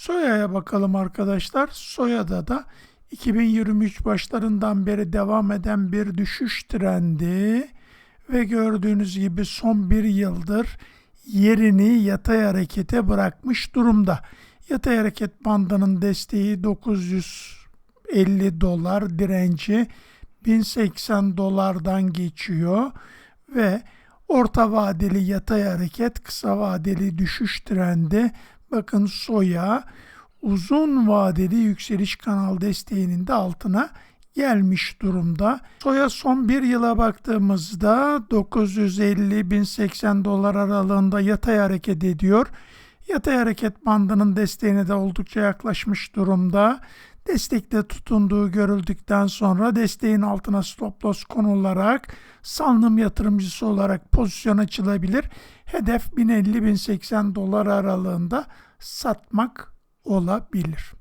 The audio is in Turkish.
Soya'ya bakalım arkadaşlar. Soya'da da 2023 başlarından beri devam eden bir düşüş trendi ve gördüğünüz gibi son bir yıldır yerini yatay harekete bırakmış durumda. Yatay hareket bandının desteği 950 dolar direnci 1080 dolardan geçiyor ve orta vadeli yatay hareket kısa vadeli düşüş trendi bakın soya uzun vadeli yükseliş kanal desteğinin de altına gelmiş durumda. Soya son bir yıla baktığımızda 950-1080 dolar aralığında yatay hareket ediyor. Yatay hareket bandının desteğine de oldukça yaklaşmış durumda. Destekte tutunduğu görüldükten sonra desteğin altına stop loss konularak salınım yatırımcısı olarak pozisyon açılabilir. Hedef 1050-1080 dolar aralığında satmak olabilir.